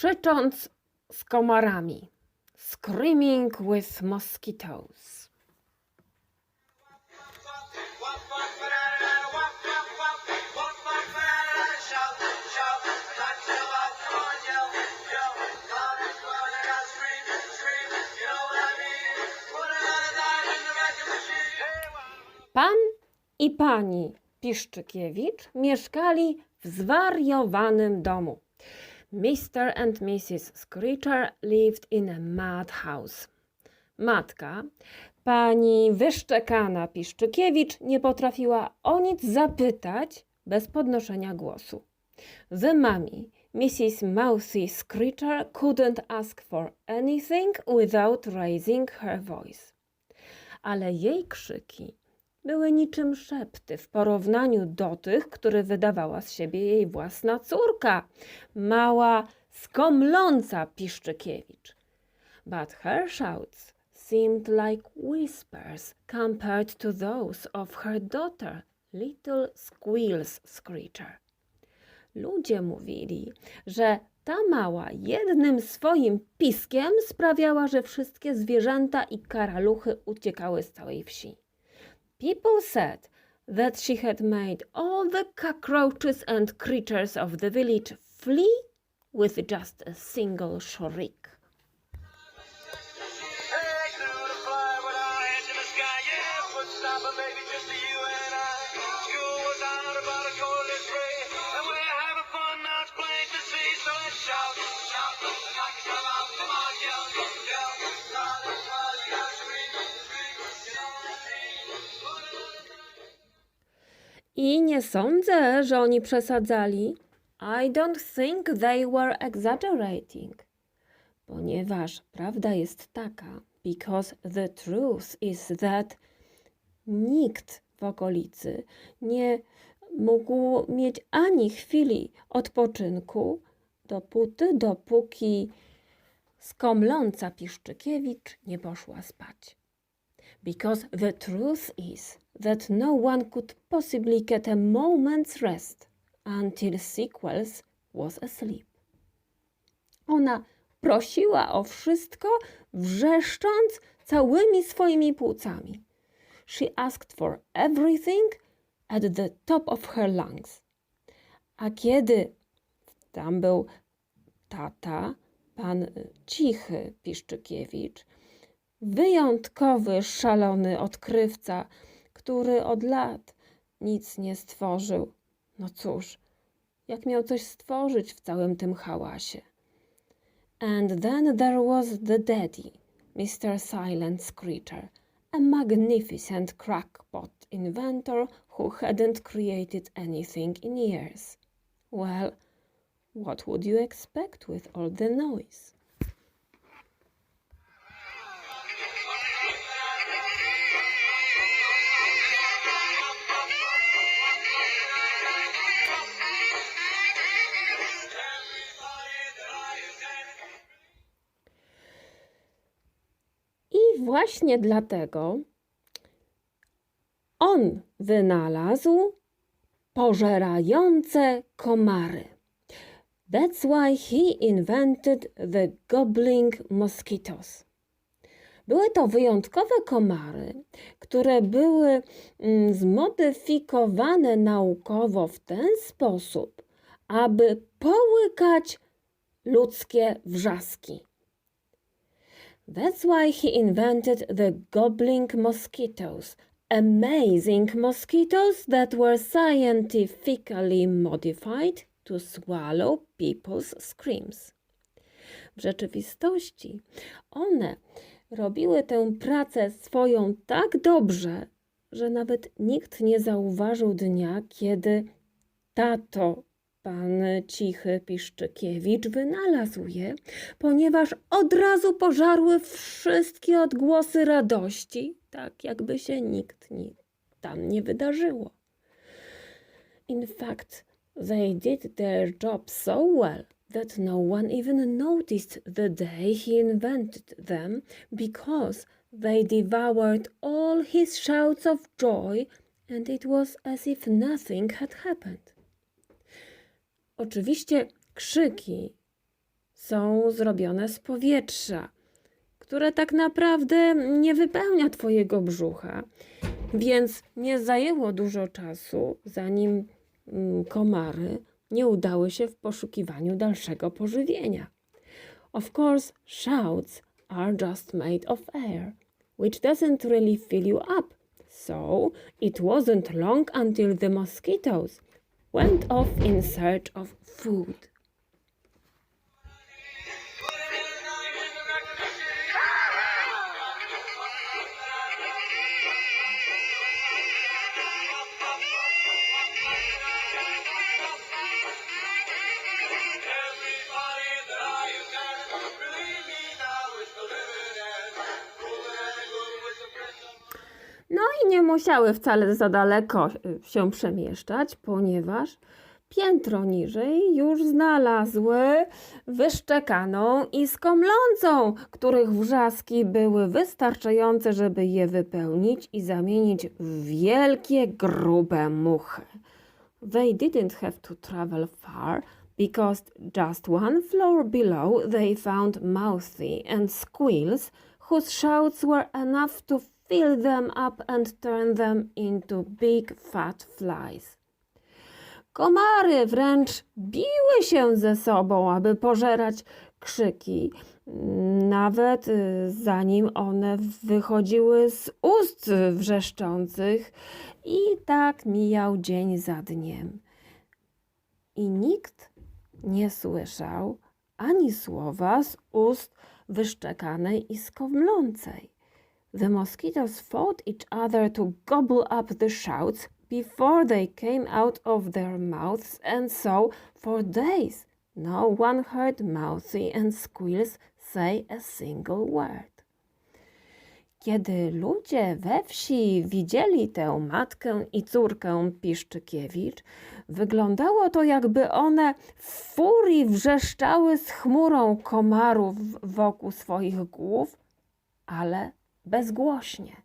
krzycząc z komarami. Screaming with mosquitoes. Pan i pani Piszczykiewicz mieszkali w zwariowanym domu. Mr. and Mrs. Screecher lived in a madhouse. Matka, pani wyszczekana Piszczykiewicz, nie potrafiła o nic zapytać bez podnoszenia głosu. The mommy, Mrs. Mousy Screecher, couldn't ask for anything without raising her voice. Ale jej krzyki były niczym szepty w porównaniu do tych, które wydawała z siebie jej własna córka, mała, skomląca Piszczykiewicz. But her shouts seemed like whispers compared to those of her daughter, little Squeals Screecher. Ludzie mówili, że ta mała jednym swoim piskiem sprawiała, że wszystkie zwierzęta i karaluchy uciekały z całej wsi. People said that she had made all the cockroaches and creatures of the village flee with just a single shriek. I nie sądzę, że oni przesadzali. I don't think they were exaggerating. Ponieważ prawda jest taka, because the truth is that nikt w okolicy nie mógł mieć ani chwili odpoczynku, dopóty, dopóki skomląca Piszczykiewicz nie poszła spać. Because the truth is that no one could possibly get a moment's rest until Sequels was asleep. Ona prosiła o wszystko, wrzeszcząc całymi swoimi płucami. She asked for everything at the top of her lungs. A kiedy tam był tata, pan cichy Piszczykiewicz, wyjątkowy, szalony odkrywca, który od lat nic nie stworzył. No cóż, jak miał coś stworzyć w całym tym hałasie? And then there was the daddy, Mr. Silent Screecher, a magnificent crackpot inventor who hadn't created anything in years. Well, what would you expect with all the noise? Właśnie dlatego on wynalazł pożerające komary. That's why he invented the gobbling mosquitoes. Były to wyjątkowe komary, które były mm, zmodyfikowane naukowo w ten sposób, aby połykać ludzkie wrzaski. That's why he invented the gobbling mosquitoes, amazing mosquitoes that were scientifically modified to swallow people's screams. W rzeczywistości one robiły tę pracę swoją tak dobrze, że nawet nikt nie zauważył dnia, kiedy tato Pan Cichy Piszczykiewicz wynalazł je, ponieważ od razu pożarły wszystkie odgłosy radości, tak jakby się nikt ni tam nie wydarzyło. In fact, they did their job so well that no one even noticed the day he invented them because they devoured all his shouts of joy and it was as if nothing had happened. Oczywiście krzyki są zrobione z powietrza, które tak naprawdę nie wypełnia Twojego brzucha. Więc nie zajęło dużo czasu, zanim mm, komary nie udały się w poszukiwaniu dalszego pożywienia. Of course, shouts are just made of air, which doesn't really fill you up. So it wasn't long until the mosquitoes went off in search of food. Musiały wcale za daleko y, się przemieszczać, ponieważ piętro niżej już znalazły wyszczekaną i skomlącą, których wrzaski były wystarczające, żeby je wypełnić i zamienić w wielkie, grube muchy. They didn't have to travel far because just one floor below they found Mouthy and Squeals, whose shouts were enough to fill them up and turn them into big fat flies. Komary wręcz biły się ze sobą, aby pożerać krzyki, nawet y, zanim one wychodziły z ust wrzeszczących, i tak mijał dzień za dniem. I nikt nie słyszał ani słowa z ust wyszczekanej i skomlącej. The mosquitoes fought each other to gobble up the shouts before they came out of their mouths, and so for days no one heard Mouthy and Squeals say a single word. Kiedy ludzie we wsi widzieli tę matkę i córkę Piszczykiewicz, wyglądało to jakby one w furii wrzeszczały z chmurą komarów wokół swoich głów, ale bezgłośnie.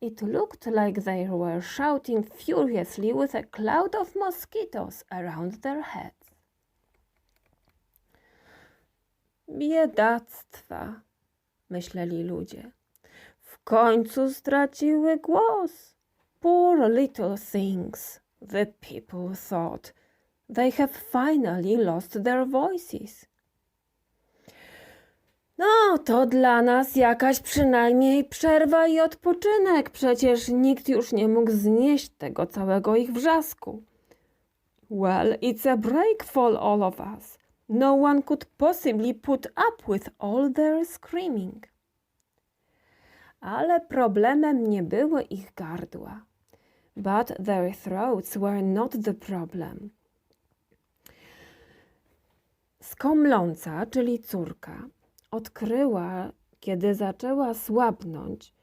It looked like they were shouting furiously with a cloud of mosquitoes around their heads. Biedactwa, myśleli ludzie. W końcu straciły głos. Poor little things, the people thought. They have finally lost their voices. No, to dla nas jakaś przynajmniej przerwa i odpoczynek. Przecież nikt już nie mógł znieść tego całego ich wrzasku. Well, it's a break for all of us. No one could possibly put up with all their screaming. Ale problemem nie były ich gardła. But their throats were not the problem. Skomląca, czyli córka, odkryła, kiedy zaczęła słabnąć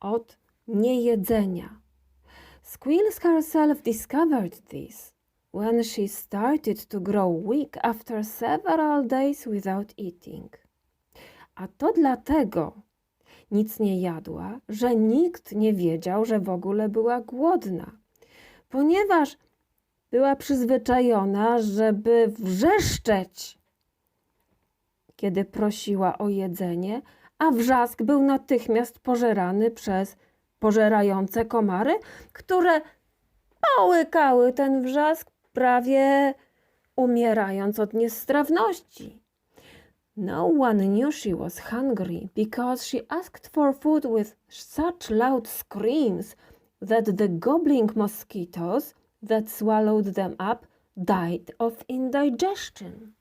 od niejedzenia. Squeals herself discovered this when she started to grow weak after several days without eating. A to dlatego nic nie jadła, że nikt nie wiedział, że w ogóle była głodna, ponieważ była przyzwyczajona, żeby wrzeszczeć, kiedy prosiła o jedzenie, a wrzask był natychmiast pożerany przez pożerające komary, które połykały ten wrzask, prawie umierając od niestrawności. No one knew she was hungry because she asked for food with such loud screams that the gobbling mosquitoes that swallowed them up died of indigestion.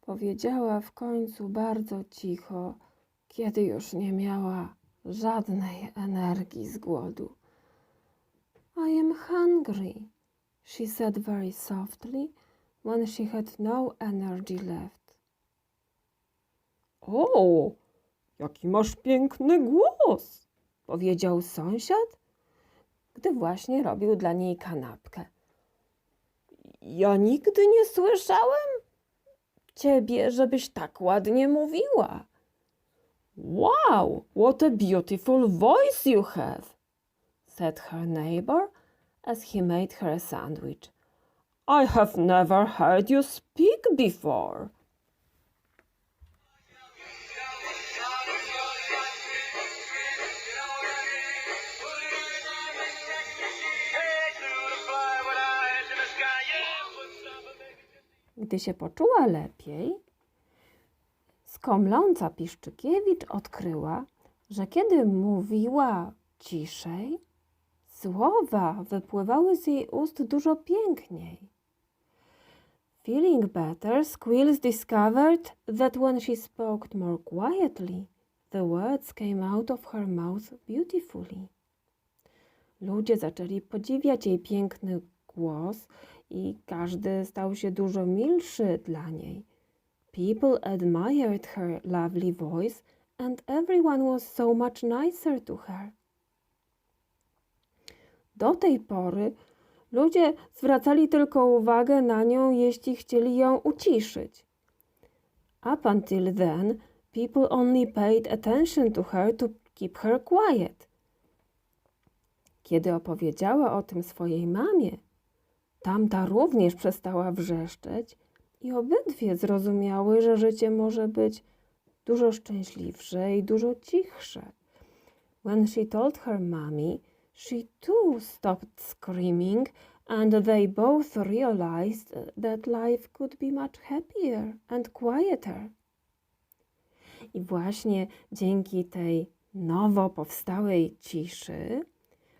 Powiedziała w końcu bardzo cicho, kiedy już nie miała żadnej energii z głodu. I am hungry, she said very softly when she had no energy left. O, Jaki masz piękny głos, powiedział sąsiad, gdy właśnie robił dla niej kanapkę. Ja nigdy nie słyszałem ciebie, żebyś tak ładnie mówiła. Wow, what a beautiful voice you have, said her neighbor as he made her a sandwich. I have never heard you speak before. Gdy się poczuła lepiej, skomląca Piszczykiewicz odkryła, że kiedy mówiła ciszej, słowa wypływały z jej ust dużo piękniej. Feeling better, Squeals discovered that when she spoke more quietly, the words came out of her mouth beautifully. Ludzie zaczęli podziwiać jej piękny głos i każdy stał się dużo milszy dla niej. People admired her lovely voice and everyone was so much nicer to her. Do tej pory ludzie zwracali tylko uwagę na nią, jeśli chcieli ją uciszyć. Up until then, people only paid attention to her to keep her quiet. Kiedy opowiedziała o tym swojej mamie, tamta również przestała wrzeszczeć i obydwie zrozumiały, że życie może być dużo szczęśliwsze i dużo cichsze. When she told her mommy, she too stopped screaming and they both realized that life could be much happier and quieter. I właśnie dzięki tej nowo powstałej ciszy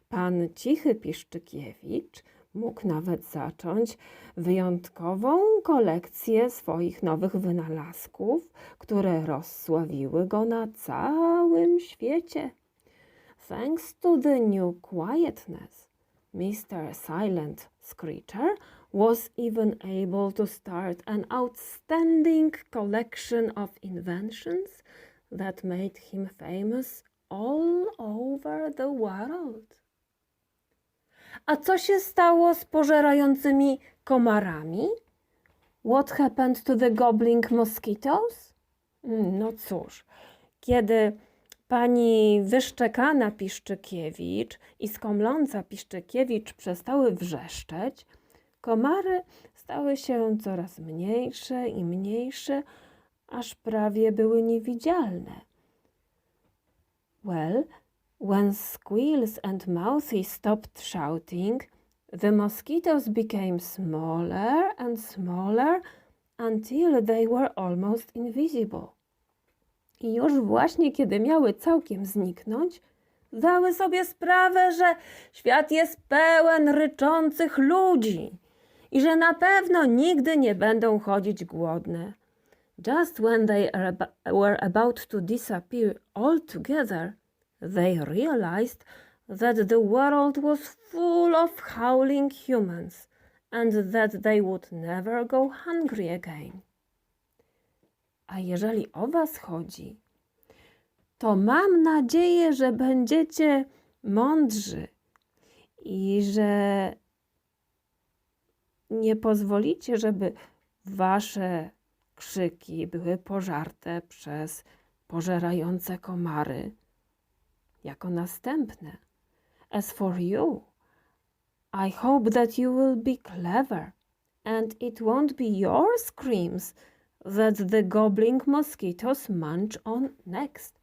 Pan Cichy Piszczykiewicz mógł nawet zacząć wyjątkową kolekcję swoich nowych wynalazków, które rozsławiły go na całym świecie. Thanks to the new quietness, Mr. Silent Screecher was even able to start an outstanding collection of inventions that made him famous all over the world. A co się stało z pożerającymi komarami? What happened to the gobbling mosquitoes? Mm, No cóż, kiedy pani wyszczekana Piszczykiewicz i skomląca Piszczykiewicz przestały wrzeszczeć, komary stały się coraz mniejsze i mniejsze, aż prawie były niewidzialne. Well, when Squeals and Mouthy stopped shouting, the mosquitoes became smaller and smaller until they were almost invisible. I już właśnie kiedy miały całkiem zniknąć, dały sobie sprawę, że świat jest pełen ryczących ludzi i że na pewno nigdy nie będą chodzić głodne. Just when they were about to disappear altogether, they realized that the world was full of howling humans and that they would never go hungry again. A jeżeli o Was chodzi, to mam nadzieję, że będziecie mądrzy i że nie pozwolicie, żeby Wasze krzyki były pożarte przez pożerające komary jako następne. As for you, I hope that you will be clever and it won't be your screams that the gobbling mosquitoes munch on next.